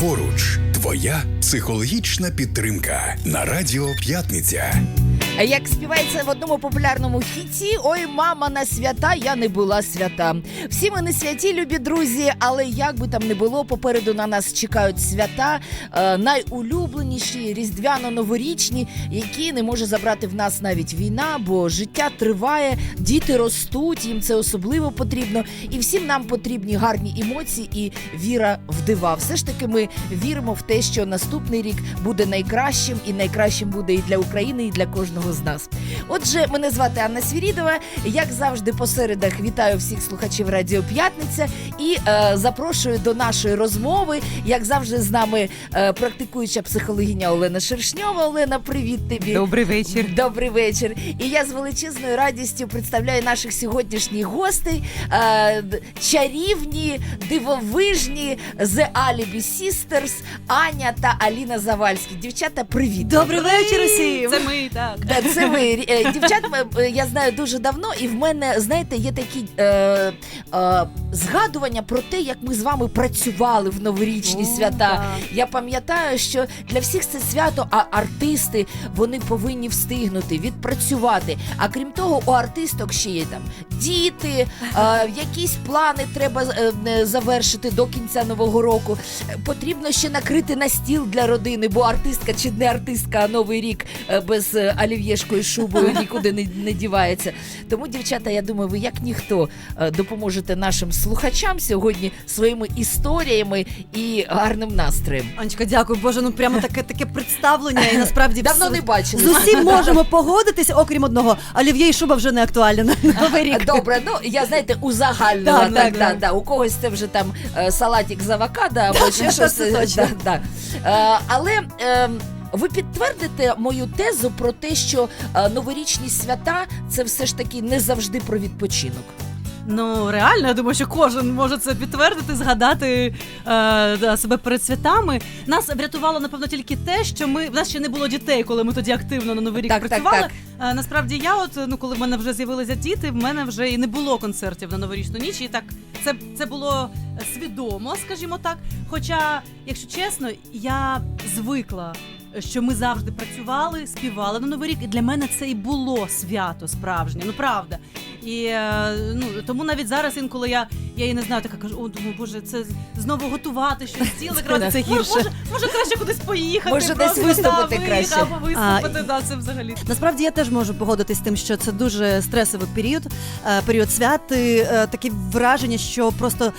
Поруч твоя психологічна підтримка на Радіо П'ятниця. Як співається в одному популярному хіті Ой, мама на свята, я не була свята. Всі ми не святі, любі друзі, але як би там не було, попереду на нас чекають свята, е, найулюбленіші, різдвяно-новорічні, які не може забрати в нас навіть війна, бо життя триває, діти ростуть, їм це особливо потрібно. І всім нам потрібні гарні емоції і віра в дива. Все ж таки, ми віримо в те, що наступний рік буде найкращим, і найкращим буде і для України, і для кожного з нас. Отже, мене звати Анна Свірідова. Як завжди, по середах вітаю всіх слухачів Радіо П'ятниця і е, запрошую до нашої розмови. Як завжди, з нами е, практикуюча психологиня Олена Шершньова. Олена, привіт тобі. Добрий вечір. Добрий вечір. І я з величезною радістю представляю наших сьогоднішніх гостей. Е, чарівні, дивовижні The Alibi Sisters Аня та Аліна Завальські. Дівчата, привіт. Добрий вечір усім! Це ми, так. Да, Це ви Е, дівчат. е, Я знаю дуже давно, і в мене знаєте є такі е, е, згадування про те, як ми з вами працювали в новорічні О, свята. так. Я пам'ятаю, що для всіх це свято, а артисти вони повинні встигнути відпрацювати. А крім того, у артисток ще є там діти, е, якісь плани треба е, е, завершити до кінця нового року. Потрібно ще накрити на стіл для родини, бо артистка чи не артистка, а новий рік е, без е, олів'єшкою шубою нікуди не, не дівається. Тому, дівчата, я думаю, ви як ніхто е, допоможете нашим слухачам сьогодні своїми історіями і гарним настроєм. Анечка, дякую, Боже, ну прямо таке таке представлення, і насправді Давно не бачили. з усім можемо погодитися, окрім одного. Олів'є і шуба вже не актуальна на новий рік. Добре, ну я знаєте, узагальнила. Так, Так, так, так. У когось це вже там е, салатик з авокадо або ще щось. е, але. е, ви підтвердите мою тезу про те, що е, новорічні свята це все ж таки не завжди про відпочинок. Ну реально, я думаю, що кожен може це підтвердити, згадати е, себе перед святами. Нас врятувало напевно тільки те, що ми в нас ще не було дітей, коли ми тоді активно на новий рік Так, так, працювали. так. Е, насправді, я от ну коли в мене вже з'явилися діти, в мене вже і не було концертів на новорічну ніч. І так це, це було свідомо, скажімо так. Хоча, якщо чесно, я звикла. Що ми завжди працювали, співали на новий рік, і для мене це і було свято справжнє, ну правда. І е, ну тому навіть зараз інколи я, я і не знаю, така кажу, о, думаю, боже, це знову готувати щось закривати. Це Може, гірше. може, може краще кудись поїхати, Може, десь виступити да, краще. Або виступити, да, це взагалі. Насправді я теж можу погодитись з тим, що це дуже стресовий період, е, період свят. Ти, е, Таке враження, що просто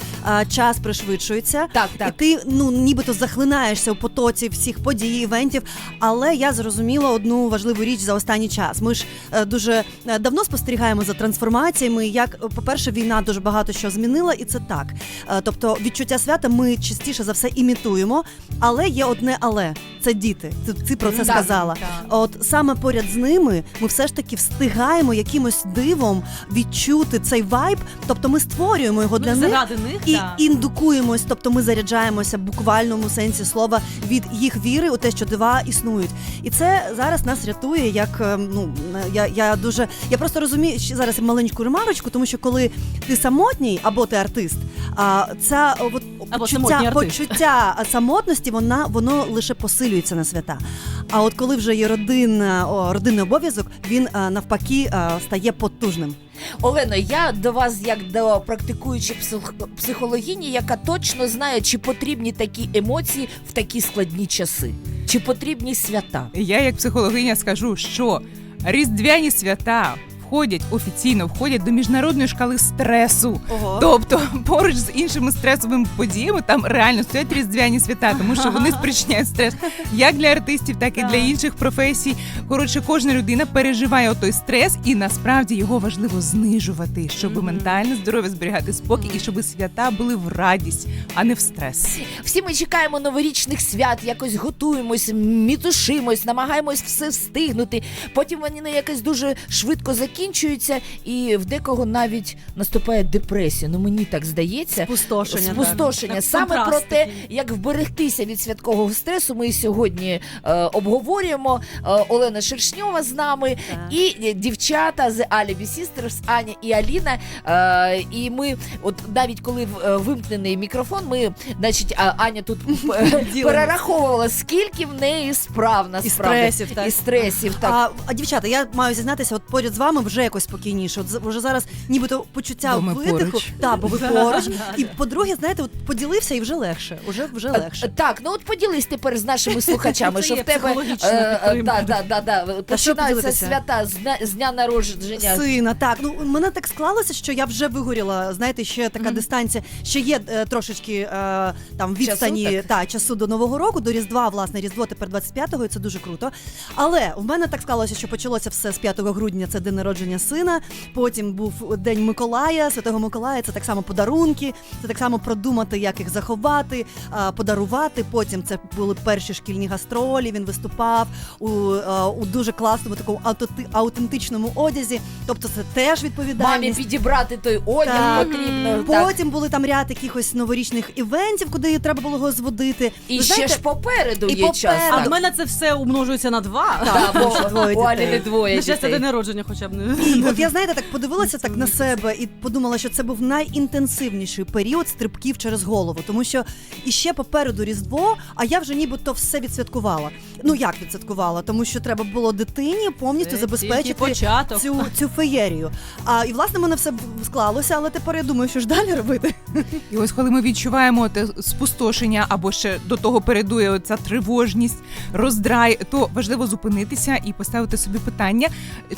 час пришвидшується. Так, І ти ну нібито захлинаєшся у потоці всіх подій, івентів. Але я зрозуміла одну важливу річ за останній час. Ми ж дуже давно спостерігаємо за трансформаціями. Як, по-перше, війна дуже багато що змінила, і це так. Е, Тобто відчуття свята ми частіше за все імітуємо, але є одне але це діти. Ти, ти про це Так, сказала. так. От саме поряд з ними ми все ж таки встигаємо якимось дивом відчути цей вайб. Тобто ми створюємо його для ну, них. них, І да. індукуємось, тобто ми заряджаємося в буквальному сенсі слова від їх віри у те, що дива існують. І це зараз нас рятує. Як е, ну я, я дуже я просто розумію ще зараз маленьку ремарочку, тому що коли ти самотній або ти артист, а ця от, Або почуття, почуття самотності, вона воно лише посилюється на свята. А от коли вже є родинна, о, родинний обов'язок, він е, навпаки е, стає потужним. Олено, я до вас, як до практикуючої псих- психологині, яка точно знає, чи потрібні такі емоції в такі складні часи, чи потрібні свята. Я як психологиня скажу, що різдвяні свята входять офіційно входять до міжнародної шкали стресу. Ого. Тобто, поруч з іншими стресовими подіями там реально стоять різдвяні свята, тому що вони спричиняють стрес як для артистів, так і для інших професій. Коротше, кожна людина переживає отой стрес, і насправді його важливо знижувати, щоб ментальне здоров'я зберігати спокій і щоб свята були в радість, а не в стрес. Всі ми чекаємо новорічних свят, якось готуємось, мітушимось, намагаємось все встигнути. Потім вони на якось дуже швидко закінчуються. Закінчується, і в декого навіть наступає депресія. Ну мені так здається. Спустошення. Спустошення. Так, Саме про те, як вберегтися від святкового стресу, ми сьогодні е, обговорюємо. Е, Олена Шершньова з нами Так. і е, дівчата з Alibi Sisters, Аня і Аліна. Е, і ми, от навіть коли е, вимкнений мікрофон, ми, значить, Аня тут е, перераховувала, скільки в неї справ І стресів, так. І стресів, так. А, а дівчата, я маю зізнатися, от поряд з вами вже якось спокійніше. От вже зараз нібито почуття Бо ми видиху. поруч. Так, бо ви поруч. І по-друге, знаєте, от поділився і вже легше. Уже вже легше. Так, ну от поділись тепер з нашими слухачами, Це що є в тебе психологічна е, е, підтримка. да, да, да, да, починаються поділитися? свята з дня, з дня народження. Сина, так ну мене так склалося, що я вже вигоріла. Знаєте, ще така дистанція, ще є е, трошечки е, там відстані Часу, так? та часу до нового року, до Різдва, власне, Різдво тепер 25-го, і це дуже круто. Але в мене так склалося, що почалося все з 5 грудня. Це день народження сина. Потім був день Миколая, Святого Миколая. Це так само подарунки. Це так само продумати, як їх заховати, подарувати. Потім це були перші шкільні гастролі. Він виступав у, у дуже класному такому аутентичному одязі. Тобто, це теж Мамі підібрати той одяг Так. потрібно. Так. Потім були там ряд якихось новорічних івентів, куди треба було його зводити. І Ви ще знаєте, ж попереду і є час. А в мене це все умножується на два. Да, бо двоє у Аліни дітей. двоє На щастя, день народження хоча б не. І от я знаєте, так подивилася так на себе і подумала, що це був найінтенсивніший період стрибків через голову, тому що іще попереду Різдво, а я вже нібито все відсвяткувала. Ну як відсвяткувала? Тому що треба було дитині повністю Це тільки забезпечити початок. цю, цю феєрію. А і власне в мене все склалося, але тепер я думаю, що ж далі робити. І ось коли ми відчуваємо те спустошення або ще до того передує оця тривожність, роздрай, то важливо зупинитися і поставити собі питання,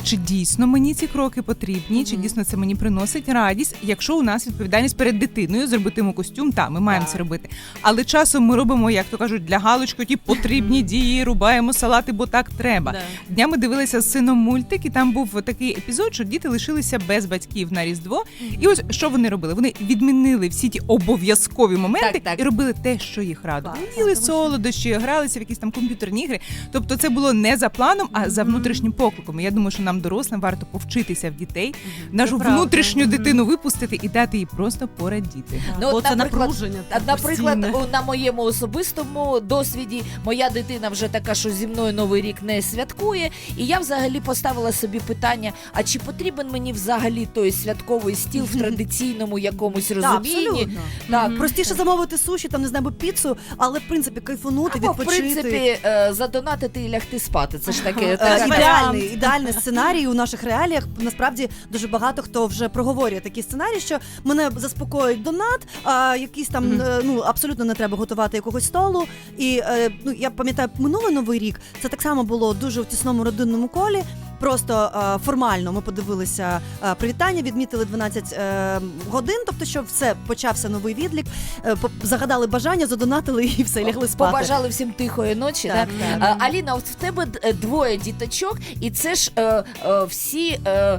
чи дійсно мені ці кроки потрібні, чи дійсно це мені приносить радість. Якщо у нас відповідальність перед дитиною зробити йому костюм, та ми маємо це робити. Але часом ми робимо, як то кажуть, для галочки ті потрібні дії, рубаємо салати, бо так треба. Днями дивилися з сином мультик, і там був такий епізод, що діти лишилися без батьків на Різдво. І ось що вони робили? Вони відмінили всі ті обов'язкові моменти Так, так. і робили те, що їх радувало. Їли солодощі, гралися в якісь там комп'ютерні ігри. Тобто це було не за планом, а за внутрішнім покликом. І Я думаю, що нам дорослим варто повчитися в дітей, нашу правда. внутрішню дитину випустити і дати їй просто порадіти. Ну, Бо от, це наприклад, напруження. А, Наприклад, постійне. на моєму особистому досвіді моя дитина вже така, що зі мною новий рік не святкує. І я взагалі поставила собі питання: а чи потрібен мені взагалі той святковий стіл в традиційному якомусь Так, розумінні? абсолютно. Так, Простіше замовити суші, там не знаю, або піцу, але в принципі кайфанути, Або, в відпочити. принципі, е, задонатити і лягти спати. Це ж таке. Е, така- ідеальний, ідеальний сценарій у наших реаліях. Насправді дуже багато хто вже проговорює такий сценарій, що мене заспокоїть донат, а якийсь там Мгм. е, ну абсолютно не треба готувати якогось столу. І е, ну я пам'ятаю, минулий новий рік це так само було дуже в тісному родинному колі. Просто е, формально ми подивилися е, привітання, відмітили 12 е, годин, тобто, що все почався новий відлік, е, загадали бажання, задонатили і все лягли спати. Побажали всім тихої ночі. Так, да? так. Аліна, от в тебе е, двоє діточок, і це ж е, е, всі е, е,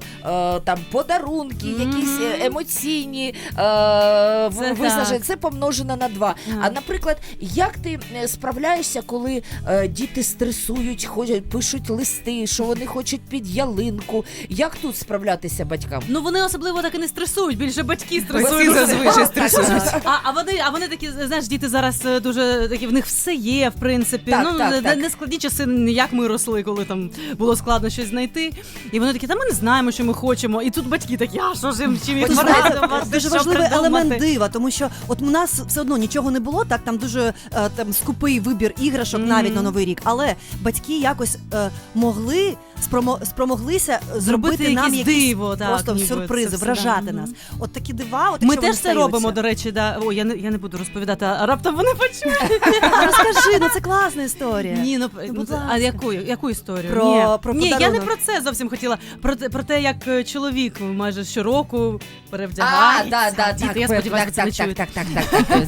там подарунки, якісь е, емоційні е, Це виснаження. так. Це помножено на два. А наприклад, як ти е, справляєшся, коли е, діти стресують, ходять, пишуть листи, що вони хочуть під ялинку? Як тут справлятися батькам? Ну вони особливо так і не стресують, більше батьки Батьки стресують. зазвичай стресують. А, а вони, а вони такі, знаєш, діти зараз е, дуже такі, в них все є, в принципі. Так, ну так, не, так. не складні часи, як ми росли, коли там було складно щось знайти. І вони такі, та ми не знаємо, що ми хочемо. І тут батьки такі, а що ж їм чим їх знаєте, дуже що важливий придумати?» елемент дива, тому що от у нас все одно нічого не було, так там дуже е, там скупий вибір іграшок навіть на новий рік. Але батьки якось е, могли спромо, спромоглися зробити, Зробити нам якісь диво, так, просто ніби сюрпризи, вражати да. нас. От такі дива, от Ми теж це робимо, до речі, да. О, я не я не буду розповідати, а раптом вони почують. Розкажи, ну це класна історія. Ні, ну, Ну, ну, а яку, яку історію? Про- Ні, про Ні я не про це зовсім хотіла. Про, те- про те, як е, чоловік майже щороку А, перевдягається. да, да, Діти, так, я сподіваюся, так, так, так, так, так, так,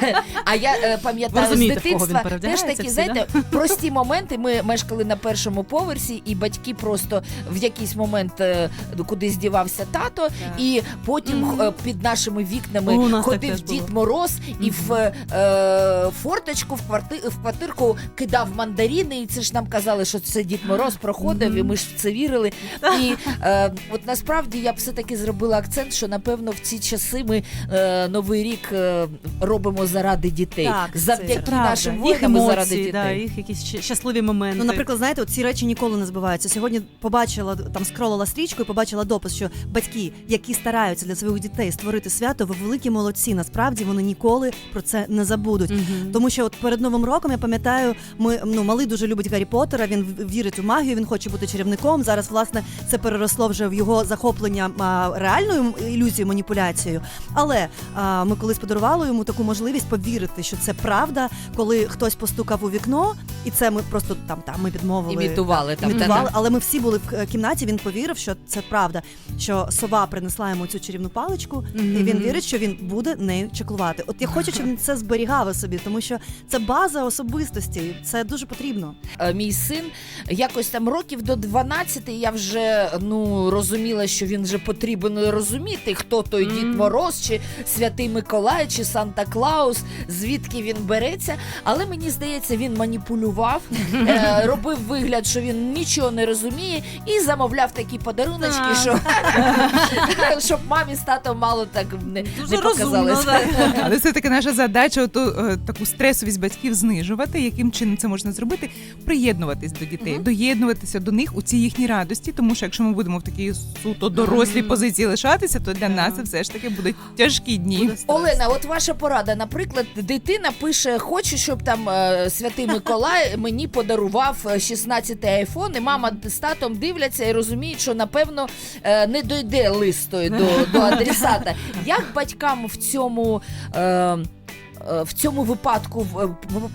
так. А я е, пам'ятаю з дитинства теж такі, знаєте, прості моменти. Ми мешкали на першому поверсі, і батьки просто в якийсь момент е, кудись дівався тато, і потім е, під нашими вікнами у нас ходив Дід. Мороз і в е, форточку в кварти... в квартирку кидав мандаріни, і це ж нам казали, що це Дід Мороз проходив, і ми ж в це вірили. І е, от насправді я б все-таки зробила акцент, що напевно в ці часи ми е, Новий рік е, робимо заради дітей. Так, це Завдяки Правда. нашим їх воїнам і заради емоції, дітей. да, їх якісь щ- щасливі моменти. Ну, наприклад, знаєте, от ці речі ніколи не збиваються. Сьогодні побачила там скролила стрічку і побачила допис, що батьки, які стараються для своїх дітей створити свято, ви великі молодці. Насправді вони ніколи про це не забудуть. Мгм. Тому що от перед новим роком я пам'ятаю, ми ну малий дуже любить Гаррі Поттера, Він вірить у магію, він хоче бути чарівником. Зараз власне це переросло вже в його захоплення а, реальною ілюзією, маніпуляцією. Але а, ми колись подарували йому таку можливість повірити, що це правда, коли хтось постукав у вікно, і це ми просто там там ми підмовили. Імітували там. Імітували, та-та. але ми всі були в кімнаті. Він повірив, що це правда. Що сова принесла йому цю чарівну паличку, і він вірить, що він буде нею чеклувати. От я хочу, щоб він це зберігав у собі, тому що це база особистості. Це дуже потрібно. Е, мій син якось там років до 12 я вже ну розуміла, що він вже потрібен розуміти, хто той Мгм. Дід Мороз, чи Святий Миколай, чи Санта Клаус, звідки він береться. Але мені здається, він маніпулював, е, робив вигляд, що він нічого не розуміє, і замовляв такі подаруночки, що щоб мамі з татом мало так не, не розумно, Але все таки наша задача оту, е, таку стресовість батьків знижувати. Яким чином це можна зробити? Приєднуватись до дітей, доєднуватися до них у цій їхній радості. Тому що якщо ми будемо в такій суто дорослій позиції лишатися, то для нас це все ж таки будуть тяжкі дні. Буде. Олена, от ваша порада. Наприклад, дитина пише: хочу, щоб там е, святий Миколай мені подарував е, 16-й айфон, і мама з татом дивляться і розуміють, що напевно е, не дойде листою до, до адресата. Як батькам в цьому? Е, е, в цьому випадку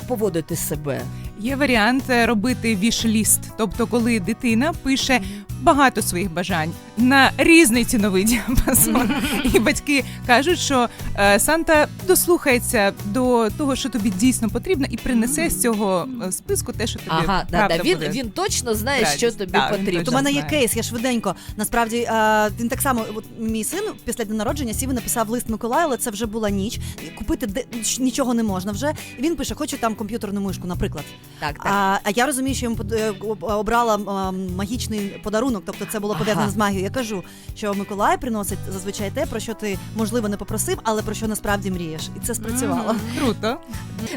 поводити себе. Є варіант е, робити віш-ліст, тобто, коли дитина пише багато своїх бажань на різний ціновий діапазон, і батьки кажуть, що е, Санта дослухається до того, що тобі дійсно потрібно, і принесе з цього е, списку те, що тобі Ага, да, да. Він, буде. він точно знає, радість. що тобі Да, потрібно. У мене є кейс, я швиденько. Насправді е, він так само, от мій син після дня народження сів і написав лист Миколаю, але це вже була ніч. Купити де нічого не можна вже. І він пише: хочу там комп'ютерну мишку, наприклад. Так, так. А, а я розумію, що йому под- е, обрала а, магічний подарунок, тобто це було пов'язано Ага. з магією. Я кажу, що Миколай приносить зазвичай те, про що ти можливо не попросив, але про що насправді мрієш, і це спрацювало. Круто.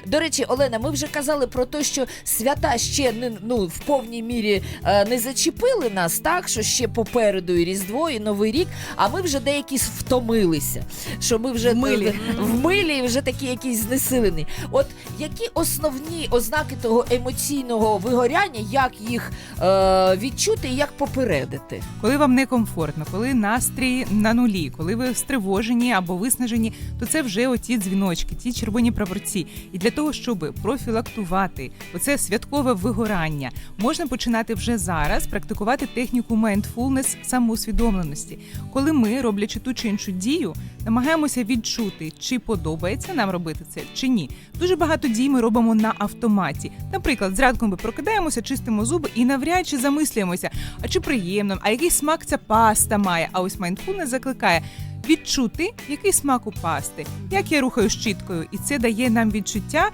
До речі, Олена, ми вже казали про те, що свята ще не ну в повній мірі е, не зачепили нас, так що ще попереду і Різдво, і Новий рік. А ми вже деякі втомилися. Що ми вже В милі. е, в милі і вже такі якісь знесилені. От які основні ознаки того емоційного вигоряння, як їх е, відчути і як попередити? Коли вам некомфортно, коли настрій на нулі, коли ви стривожені або виснажені, то це вже оті дзвіночки, ті червоні прапорці. І для того, щоб профілактувати оце святкове вигорання, можна починати вже зараз практикувати техніку mindfulness самоусвідомленості, коли ми, роблячи ту чи іншу дію, намагаємося відчути, чи подобається нам робити це чи ні. Дуже багато дій ми робимо на автоматі. Наприклад, зранку ми прокидаємося, чистимо зуби і навряд чи замислюємося, а чи приємно, а який смак ця паста має. А ось майндфулнес закликає відчути, який смак у пасти, як я рухаю щіткою, і це дає нам відчуття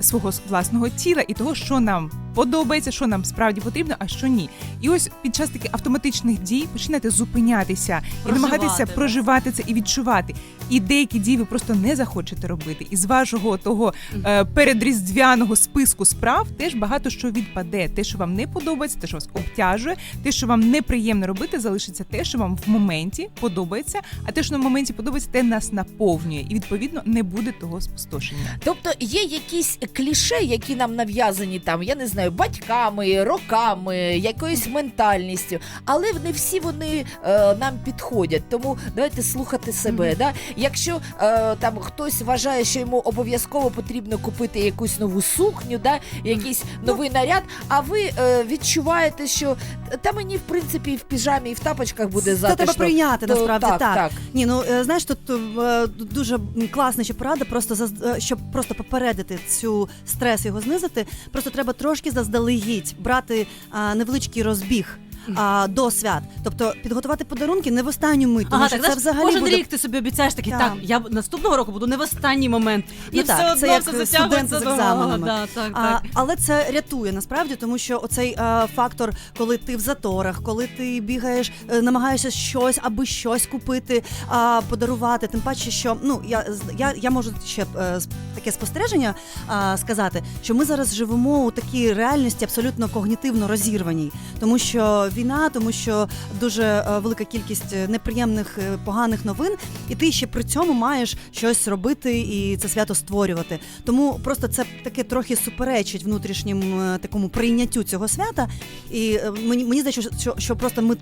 свого власного тіла і того, що нам подобається, що нам справді потрібно, а що ні. І ось під час таких автоматичних дій починайте зупинятися і намагатися проживати це і відчувати. І деякі дії ви просто не захочете робити. І з вашого того е, передріздвяного списку справ теж багато що відпаде. Те, що вам не подобається, те, що вас обтяжує, те, що вам неприємно робити, залишиться те, що вам в моменті подобається. А те, що на моменті подобається, те нас наповнює, і відповідно не буде того спустошення. Тобто є якісь кліше, які нам нав'язані там, я не знаю, батьками, роками, якоюсь ментальністю, але не всі вони е, нам підходять. Тому давайте слухати себе. Да? Якщо е, там хтось вважає, що йому обов'язково потрібно купити якусь нову сукню, да? якийсь новий наряд, а ви е, відчуваєте, що та мені в принципі і в піжамі, і в тапочках буде Це затишно. треба прийняти то насправді так, так. так. Ні, ну е, знаєш, тут е, дуже класна ще порада, просто заз- е, щоб просто попередити цю стрес, його знизити. Просто треба трошки заздалегідь брати а, невеличкий розбіг. А, до свят. Тобто підготувати подарунки не в останню мить, тому Ага, що так, це знаєш, взагалі кожен буде рік ти собі обіцяєш такий, Так. так, я наступного року буду не в останній момент. І Ну все так, одно це як все студенти з до- екзаменами. Да, так, А, так. але це рятує насправді, тому що оцей е, фактор, коли ти в заторах, коли ти бігаєш, е, намагаєшся щось аби щось купити, а, подарувати. Тим паче, що ну я я, я можу ще е, с- таке спостереження а, сказати, що ми зараз живемо у такій реальності абсолютно когнітивно розірваній, тому що війна, тому що дуже е, велика кількість е, неприємних е, поганих новин, і ти ще при цьому маєш щось робити і це свято створювати. Тому просто це таке трохи суперечить внутрішнім такому прийняттю цього свята. І мені мені здається, що, що, просто ми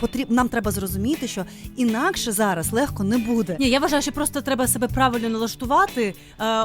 потріб, нам треба зрозуміти, що інакше зараз легко не буде. Ні, я вважаю, що просто треба себе правильно налаштувати.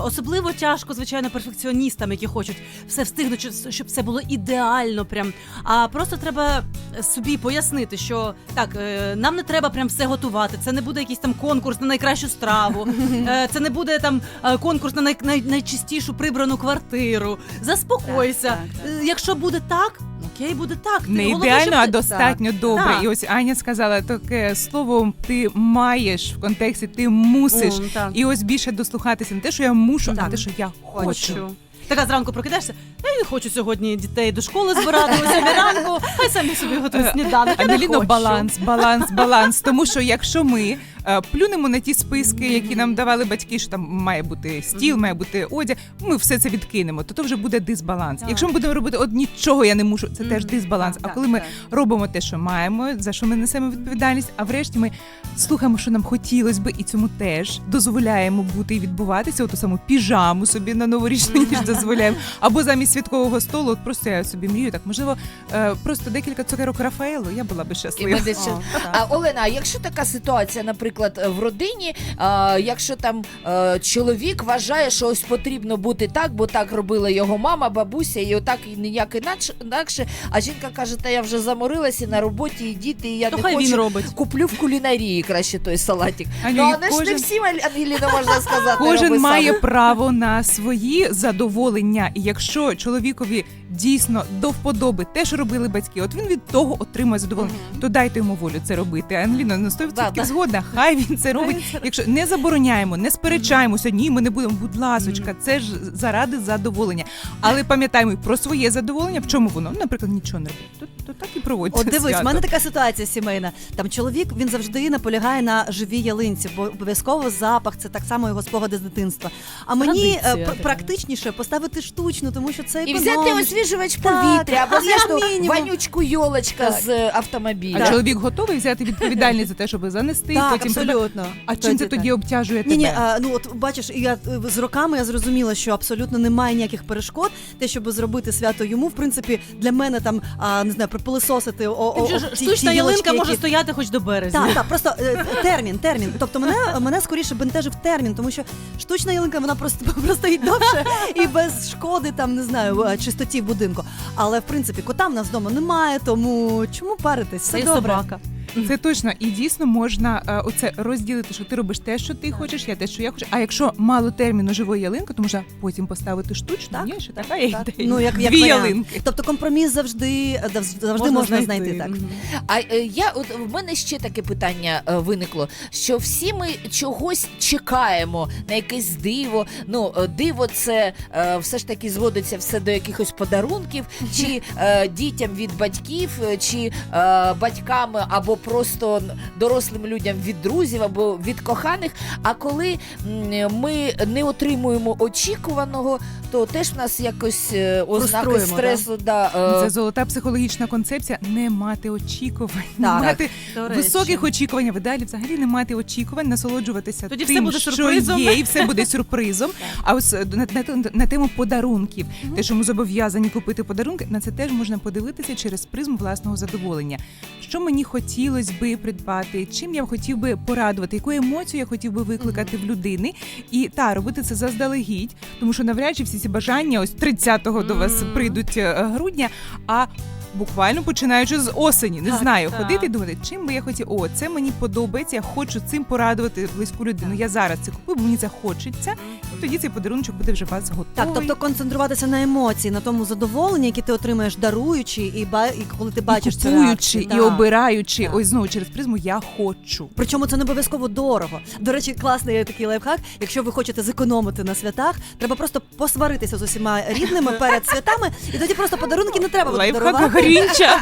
Особливо тяжко, звичайно, перфекціоністам, які хочуть все встигнути, щоб все було ідеально. Прям. А просто треба собі пояснити, що так, е, нам не треба прям все готувати. Це не буде якийсь там конкурс на найкращу страву. Е, це не буде там е, конкурс на най, най, найчистішу прибрану квартиру. Заспокойся. Так, так, Е, Якщо буде так, окей, буде так. Ти- Не головне, ідеально, щоб а ти- достатньо добре. Так. І ось Аня сказала таке слово: ти маєш в контексті, ти мусиш. М, так. І ось більше дослухатися не те, що я мушу, а Так. те, що я хочу. Хочу. Така зранку прокидаєшся, я не хочу сьогодні дітей до школи збирати о сьомій ранку, хай самі собі готують Е, сніданок. Я не Аделіно, хочу. баланс, баланс, баланс. Тому що якщо ми е, плюнемо на ті списки, які нам давали батьки, що там має бути стіл, має бути одяг, ми все це відкинемо, то то вже буде дисбаланс. Так. Якщо ми будемо робити от нічого я не мушу, це теж Мгм. дисбаланс. А так, коли ми так. робимо те, що маємо, за що ми несемо відповідальність, а врешті ми слухаємо, що нам хотілося би, і цьому теж дозволяємо бути і відбуватися. Оту саму піжаму собі на новорічну ніч дозволяємо. Або замість святкового столу, от просто я собі мрію, так можливо, е, просто декілька цукерок Рафаелу, я була би І щаслива. ми десь. А Олена, а якщо така ситуація, наприклад, в родині, а, якщо там е, чоловік вважає, що ось потрібно бути так, бо так робила його мама, бабуся, і отак і ніяк інакше, інакше. А жінка каже, та я вже заморилася і на роботі, і діти, і я То не хай хочу. він робить. Куплю в кулінарії краще той салатик. Аню, ну, і але ж не кожен- всім, Ангеліна, можна сказати. Кожен роби має право на свої задоволення, і якщо чоловікові дійсно до вподоби те, що робили батьки, от він від того отримує задоволення, то дайте йому волю це робити. Англіна на 100% Да, да. згодна. Хай він це робить. Якщо не забороняємо, не сперечаємося, ні, ми не будемо. Будь ласочка, це ж заради задоволення. Але пам'ятаємо і про своє задоволення. В чому воно? Ну, Наприклад, нічого не робить. То, то так і проводьте. От дивись, в мене така ситуація сімейна. Там чоловік він завжди наполягає на живій ялинці, бо обов'язково запах це так само його спогади з дитинства. А мені е, Традиція пр- така. практичніше поставити штучну, тому що це І взяти освіжувач повітря, або знаєш, ту вонючку йолочка з автомобіля. А чоловік готовий взяти відповідальність за те, щоб занести Так, потім абсолютно. А чим це тоді обтяжує тебе? Ні, ні, а, ну от бачиш, і я е, з роками я зрозуміла, що абсолютно немає ніяких перешкод. Те, щоб зробити свято йому, в принципі, для мене там а, не знаю, припилисосити о, о, о, же ж ті- штучна ті ялинка може які- стояти хоч до березня. Так, так, просто е, термін, термін. Тобто мене, мене скоріше бентежив термін, тому що штучна ялинка вона просто простоїть довше і без шкоди, там не знаю, е, чистоті в будинку. Але в принципі кота в нас вдома немає, тому чому паритись? Все добре. собака. Це точно і дійсно можна е, оце розділити, що ти робиш те, що ти хочеш, я те, що я хочу. А якщо мало терміну живої ялинки, то можна потім поставити штучну. Так, Ні, що така є Так, ідея. Ну, як, як Дві варіант. ялинки. Тобто компроміс завжди, завжди можна, знайти. так. А е, я от в мене ще таке питання е, виникло: що всі ми чогось чекаємо на якесь диво. Ну, е, диво, це е, все ж таки зводиться все до якихось подарунків, чи е, дітям від батьків, е, чи е, батькам або просто дорослим людям від друзів або від коханих. А коли ми не отримуємо очікуваного, то теж в нас якось е, ознаки стресу. Да, е, Це золота психологічна концепція не мати очікувань, не Так. мати високих очікувань. Ви далі взагалі не мати очікувань, насолоджуватися Тоді все буде що сюрпризом. є, і все буде сюрпризом. А ось е, на, на, на тему подарунків, те, що ми зобов'язані купити подарунки, на це теж можна подивитися через призму власного задоволення. Що мені хотілося би придбати, чим я хотів би порадувати, яку емоцію я хотів би викликати в людини, і та робити це заздалегідь, тому що навряд чи всі ці бажання ось 30-го до вас прийдуть е, грудня. А буквально починаючи з осені. Не Так, знаю, так. ходити і думати, чим би я хотів. О, це мені подобається. Я хочу цим порадувати близьку людину. Я зараз це купую, бо мені захочеться. І тоді цей подарунок буде вже у вас готовий. Так, тобто концентруватися на емоції, на тому задоволенні, яке ти отримаєш даруючи, і ба і коли ти бачиш і купуючи, реакцію. і Так. обираючи. Так. Ось знову через призму я хочу. Причому це не обов'язково дорого. До речі, класний такий лайфхак. Якщо ви хочете зекономити на святах, треба просто посваритися з усіма рідними перед святами, і тоді просто подарунки не треба буде Лайфхак дарувати. Грінча.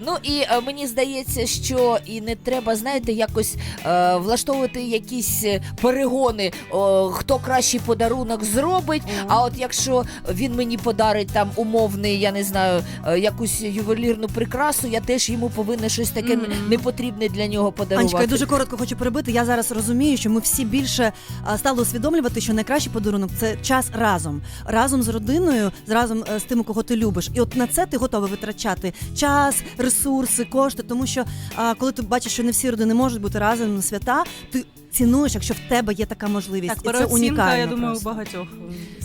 Ну і е, мені здається, що і не треба, знаєте, якось е, влаштовувати якісь е, перегони, о, хто кращий подарунок зробить. А от якщо він мені подарить там умовний, я не знаю, е, якусь ювелірну прикрасу, я теж йому повинна щось таке Мгм. непотрібне для нього подарувати. Анечка, я дуже коротко хочу перебити. Я зараз розумію, що ми всі більше а, стали усвідомлювати, що найкращий подарунок це час разом, разом з родиною, з- разом е, з тим, кого ти любиш. І от на це ти готовий витрачати час, ресурси, кошти. Тому що а, коли ти бачиш, що не всі родини можуть бути разом на свята, ти цінуєш, якщо в тебе є така можливість. Так, і це переоцінка, унікально. я думаю, у просто. багатьох.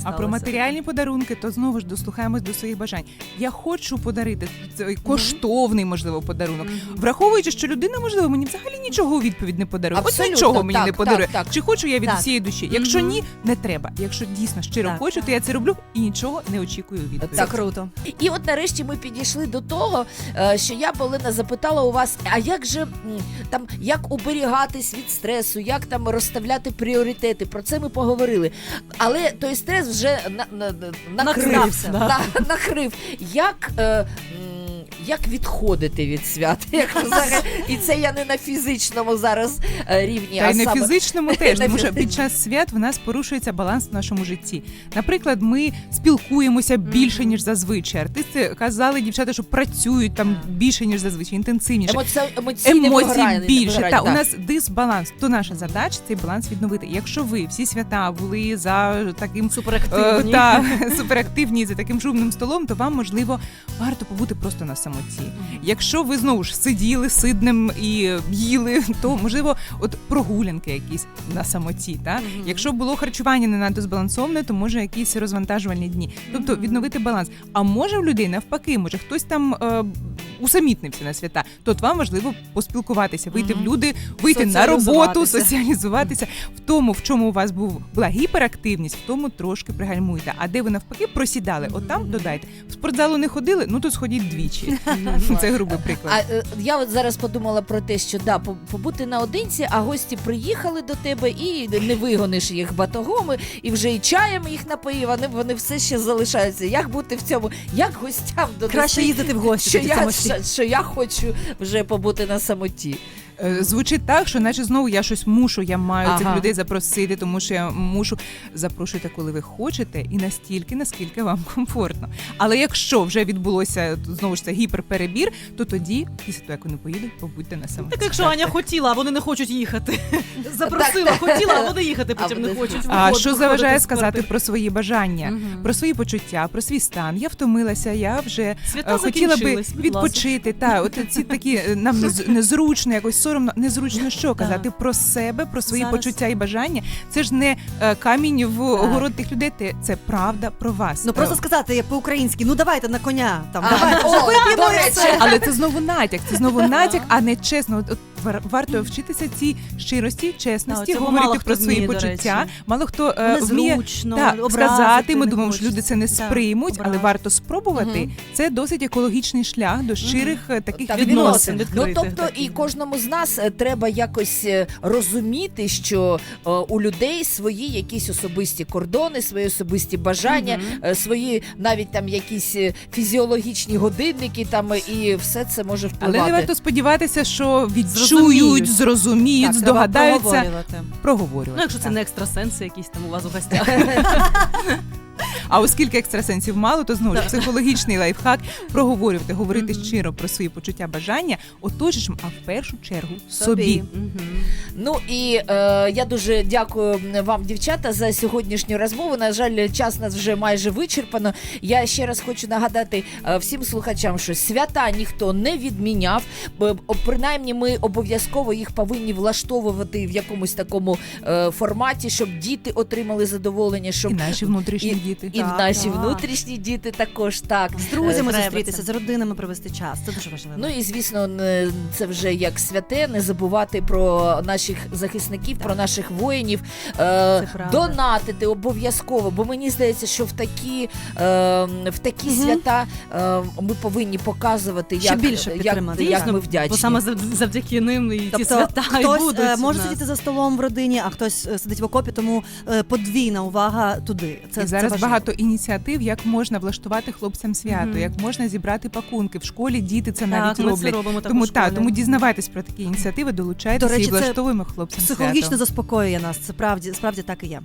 А про матеріальні подарунки, то знову ж дослухаємось до своїх бажань. Я хочу подарити цей коштовний, можливо, подарунок. Враховуючи, що людина, можливо, мені взагалі нічого у відповідь не подарує. От Абсолютно, нічого мені так, не подарує. так. Чи хочу я від Так. всієї душі? Якщо Мгм. ні, не треба. Якщо дійсно щиро Так. хочу, то я це роблю і нічого не очікую у відповідь. Це круто. І от нарешті ми підійшли до того, е, що я Полина запитала у вас, а як же м, там як уберігатись від стресу, як там розставляти пріоритети? Про це ми поговорили. Але той стрес вже на, на, на, накрив, Накрився, да. на, накрив. Як, е, як відходити від свят? Як взагалі- І це я не на фізичному зараз е, рівні, Та а й на саме... фізичному теж, тому що під час свят в нас порушується баланс в нашому житті. Наприклад, ми спілкуємося більше ніж зазвичай. Артисти казали дівчата, що працюють там більше ніж зазвичай, інтенсивніше. Емоці... Емоцій вигорання, більше. вигорання, Та у нас дисбаланс. То наша задача цей баланс відновити. Якщо ви всі свята були за таким е, Суперактивні. та суперактивні за таким шумним столом, то вам можливо варто побути просто на самоті. Якщо ви знову ж сиділи сиднем і їли, то можливо, от прогулянки якісь на самоті. Та якщо було харчування не надто збалансоване, то може якісь розвантажувальні дні. Тобто відновити баланс. А може в людей навпаки, може хтось там. Е, Усамітнився на свята, то вам важливо поспілкуватися, вийти в люди, вийти на роботу, Соціалізуватися. соціалізуватися. В тому, в чому у вас був була гіперактивність, в тому трошки пригальмуйте. А де ви навпаки просідали, от там додайте. В спортзалу не ходили, ну то сходіть двічі. Це грубий приклад. А е, я от зараз подумала про те, що да, по- побути наодинці, а гості приїхали до тебе і не вигониш їх батогом, і вже і чаєм їх напоїв, вони, вони все ще залишаються. Як бути в цьому? Як гостям донести, Краще їздити в гості. що тоді я, самостійно. що, що я хочу вже побути на самоті. Е, Звучить так, що наче знову я щось мушу, я маю Ага. цих людей запросити, тому що я мушу запрошуйте, коли ви хочете, і настільки, наскільки вам комфортно. Але якщо вже відбулося знову ж це гіперперебір, то тоді, після того, як вони поїдуть, побудьте на самоті. Так якщо Аня хотіла, а вони не хочуть їхати. Запросила, хотіла, а вони їхати потім не хочуть. А що заважає сказати про свої бажання, про свої почуття, про свій стан? Я втомилася, я вже Е, хотіла би відпочити. Та от ці такі е, нам нез- незручно, якось соромно, незручно що казати про себе, про свої Зараз- почуття і бажання. Це ж не е, камінь в огород тих людей. ти- Це правда про вас. Ну просто Е, сказати я по-українськи, ну давайте на коня. Там давайте вже вип'ємо і все. але це знову натяк. Це знову натяк, а не чесно. От, от вар- варто вчитися цій щирості, чесності, цього говорити мало про хто свої вміє, до почуття. речі. Мало хто е, вміє Незручно, так, образити сказати. Ми не думаємо, що люди це не Так, сприймуть, але образити. варто спробувати. Мгм. Це досить екологічний шлях до щирих е, таких Так, відносин. відносин. Ну відкритих тобто, таких. і кожному з нас е, треба якось е, розуміти, що е, у людей свої якісь особисті кордони, свої особисті бажання, Мгм. е, свої навіть там якісь е, фізіологічні годинники, там е, і все це може впливати. Але не варто сподіватися, що відчують, Зрозуміють. зрозуміють, Так, треба здогадаються, проговорювати. проговорювати. Ну, якщо це так. не екстрасенси якісь там у вас у гостях. А оскільки екстрасенсів мало, то знову ж психологічний лайфхак проговорювати, говорити щиро про свої почуття, бажання, оточуючим, а в першу чергу собі. Ну і е, я дуже дякую вам, дівчата, за сьогоднішню розмову. На жаль, час нас вже майже вичерпано. Я ще раз хочу нагадати е, всім слухачам, що свята ніхто не відміняв. Принаймні, ми обов'язково їх повинні влаштовувати в якомусь такому е, форматі, щоб діти отримали задоволення, щоб І наші внутрішні і- діти. і в наші так. внутрішні діти також так. З друзями Треба зустрітися, це. з родинами провести час. Це дуже важливо. Ну і звісно, не- це вже як святе, не забувати про наших захисників, про наших воїнів, е, правда. донатити обов'язково. Бо мені здається, що в такі, е, в такі Мгм. свята е, ми повинні показувати, Ще як, більше як, підтримати. як Дійсно, ми вдячні. Бо саме зав- завдяки ним і ці Тобто свята і будуть. е, у може нас. сидіти за столом в родині, а хтось е, сидить в окопі, тому е, подвійна увага туди. Це і зараз. Багато ініціатив, як можна влаштувати хлопцям свято, Мгм. як можна зібрати пакунки. В школі діти це навіть Так, ми це робимо так тому та тому дізнавайтесь про такі ініціативи, долучайтеся До речі, і влаштовуємо хлопцям Психологічно свято. заспокоює нас. Це правді, справді так і є.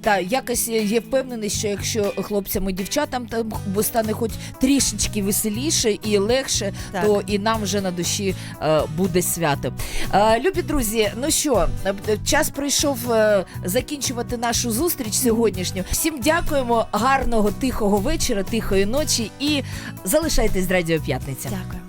Так, якось є впевнений, що якщо хлопцям і дівчатам там бо стане хоч трішечки веселіше і легше, Так. то і нам вже на душі е, буде свято. Е, любі друзі, ну що, е, час прийшов е, закінчувати нашу зустріч сьогоднішню. Всім дякуємо, гарного тихого вечора, тихої ночі і залишайтесь з Радіо П'ятниця. Дякую.